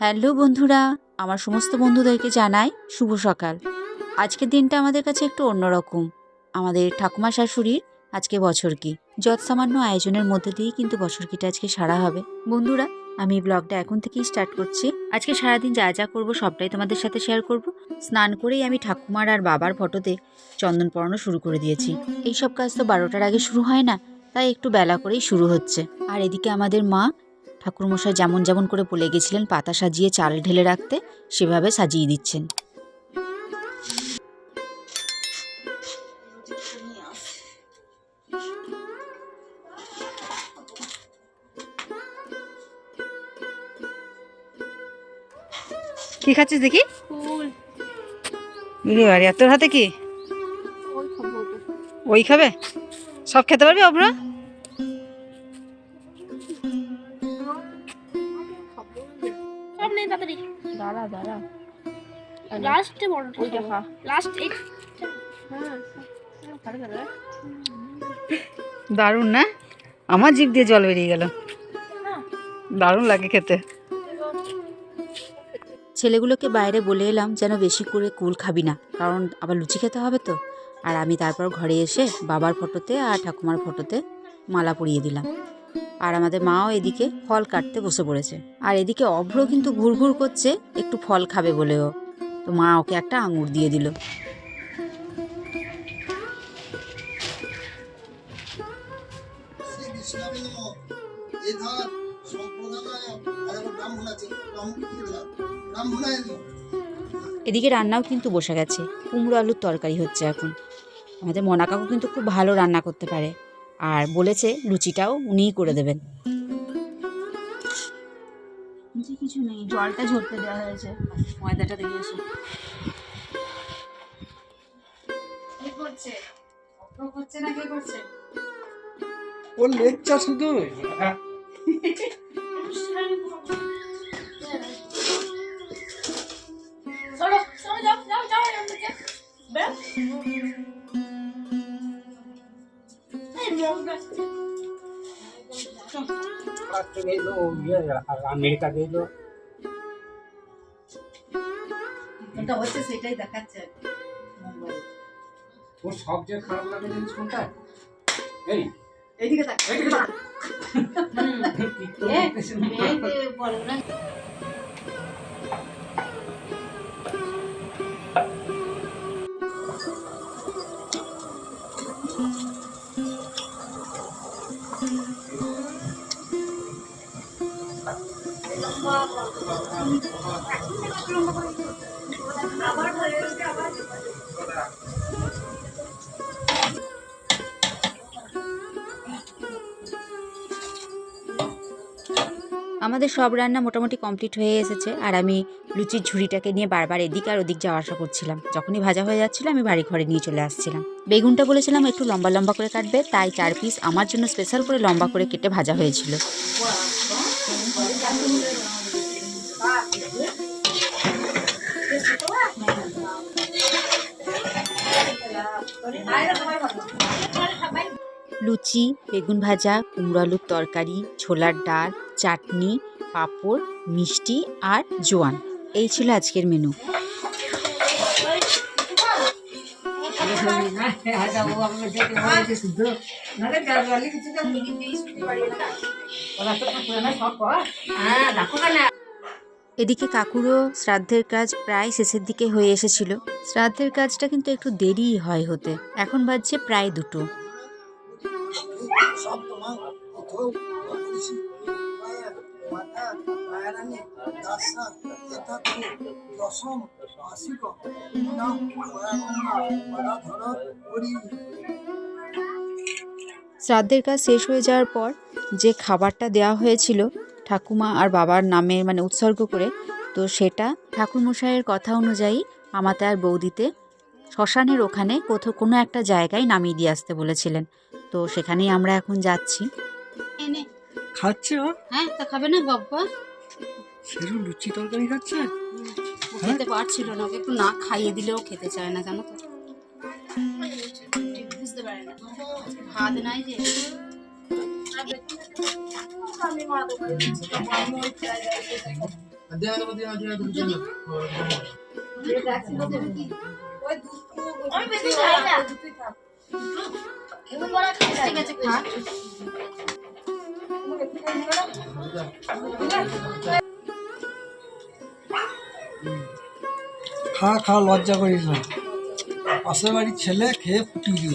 Hello বন্ধুরা, আমার সমস্ত বন্ধুদেরকে জানাই শুভ সকাল। আজকের দিনটা আমাদের কাছে একটু অন্যরকম। আমাদের ঠাকুমা শাশুড়ির আজকে বছর কি? যৎ সামান্য আয়োজনের মধ্যে দিয়েই কিন্তু বছর কিটা আজকে সারা হবে। বন্ধুরা, আমি ব্লগটা এখন থেকেই স্টার্ট করছি। আজকে সারাদিন যা যা করব সবটাই তোমাদের সাথে শেয়ার করব। স্নান করেই আমি ঠাকুমার আর বাবার ফটোতে চন্দন পরানো শুরু করে দিয়েছি। এইসব কাজ তো বারোটার আগে শুরু হয় না, তাই একটু বেলা করেই শুরু হচ্ছে। আর এদিকে আমাদের মা ঠাকুরমশাই যেমন যেমন করে বলে গেছিলেন পাতা সাজিয়ে চাল ঢেলে রাখতে সেভাবে সাজিয়ে দিচ্ছেন। কি খাচ্ছিস দেখি? তোর হাতে কি? ওই খাব? সব খেতে পারবি অভ্রা? দাঁড়া দাঁড়া। লাস্টে বড় ওইটা খা। লাস্ট এই হ্যাঁ। দারুণ না? আমার জিভ দিয়ে জল বেরিয়ে গেল। দারুণ লাগে খেতে। ছেলেগুলোকে বাইরে বলে এলাম যেন বেশি করে কুল খাবি না কারণ আবার লুচি খেতে হবে তো। আর আমি তারপর ঘরে এসে বাবার ফটোতে আর ঠাকুমার ফটোতে মালা পরিয়ে দিলাম। আর আমাদের মাও এদিকে ফল কাটতে বসে পড়েছে। আর এদিকে অভ্র কিন্তু ঘুরঘুর করছে, একটু ফল খাবে বলেও। তো মা ওকে একটা আঙুর দিয়ে দিল। এদিকে রান্নাও কিন্তু বসে গেছে, কুমড়ো আলুর তরকারি হচ্ছে এখন। আমাদের মনা কাকু কিন্তু খুব ভালো রান্না করতে পারে। আর বলেছে লুচিটাও উনিই করে দেবেন। কিছু নেই জলটা ঝরতে দেওয়া হয়েছে। ময়দাটা দিয়ে এসে কি করছে? করছে না কে করছে? ও শুধু? চলো চলো যাও যাও যাও আমেরিকা গেলো কোনটা হচ্ছে সেটাই দেখাচ্ছে তোর সবচেয়ে খারাপ লাগে জিনিস এইদিকে আমাদের সব রান্না মোটামুটি কমপ্লিট হয়ে এসেছে, আর আমি লুচির ঝুড়িটাকে নিয়ে বারবার এদিক আর ওদিক যাওয়া আসা করছিলাম। যখনই ভাজা হয়ে যাচ্ছিল, আমি বাড়ি ঘরে নিয়ে চলে আসছিলাম। বেগুনটা বলেছিলাম একটু লম্বা লম্বা করে কাটবে, তাই চার পিস আমার জন্য স্পেশাল করে লম্বা করে কেটে ভাজা হয়েছিল। লুচি, বেগুন ভাজা, কুমড়ো আলুর তরকারি, ছোলার ডাল, চাটনি, পাঁপড়, মিষ্টি আর জোয়ান। এই ছিল আজকের মেনু। এদিকে কাকুরও শ্রাদ্ধের কাজ প্রায় শেষের দিকে হয়ে এসেছিল। শ্রাদ্ধের কাজটা কিন্তু একটু দেরিই হয় হতে। এখন বাজছে প্রায় দুটো। শ্রাদ্ধের কাজ শেষ হয়ে যাওয়ার পর যে খাবারটা দেওয়া হয়েছিল ঠাকুমা আর বাবার নামে মানে উৎসর্গ করে, তো সেটা ঠাকুরমশাইয়ের কথা অনুযায়ী আমাতে আর বৌদিতে শ্মশানের ওখানে কোথাও কোনো একটা জায়গায় নামিয়ে দিয়ে আসতে বলেছিলেন। তো সেখানেই আমরা এখন যাচ্ছি। খাচ্ছে ও? হ্যাঁ তা খাবে না বাবা সেরু লুচি তরকারি খাচ্ছে? ও খেতে পারছিল না ওকে একটু না খাইয়ে দিলেও খেতে চায় না জানো তো। বুঝতে পারে না। ভাত নাই যে। আমি বেশি খাই না। খা খা খা লজ্জা করিস না। পাশের বাড়ির ছেলে খেয়ে ফুটিয়ে দিল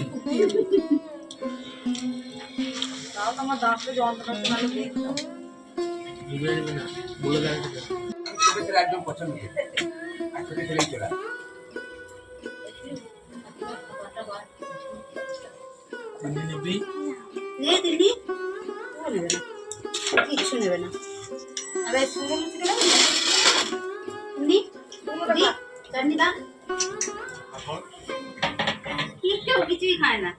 একদম পছন্দ। একসাথে খেলেই চলে আসে। নে দিদি কিচ্ছু নেবে না আরে সুন্দর দি দি চাটনি দা কি কেউ কিছুই খায় না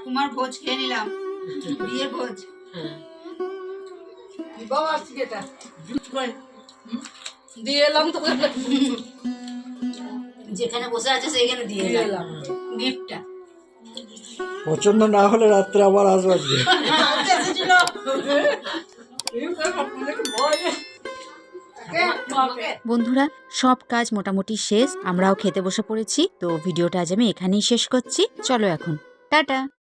ঠাকুমার ভোজ খেয়ে নিলাম। বিয়ের ভোজ। দিয়ে এলাম তো। যেখানে বসে আছে সেইখানে দিয়ে এলাম। গিফটটা। পছন্দ না হলে রাত্রে আবার আসব আজকে। বন্ধুরা সব কাজ মোটামুটি শেষ। আমরাও খেতে বসে পড়েছি। তো ভিডিওটা আজ আমি এখানেই শেষ করছি। চলো এখন। টাটা।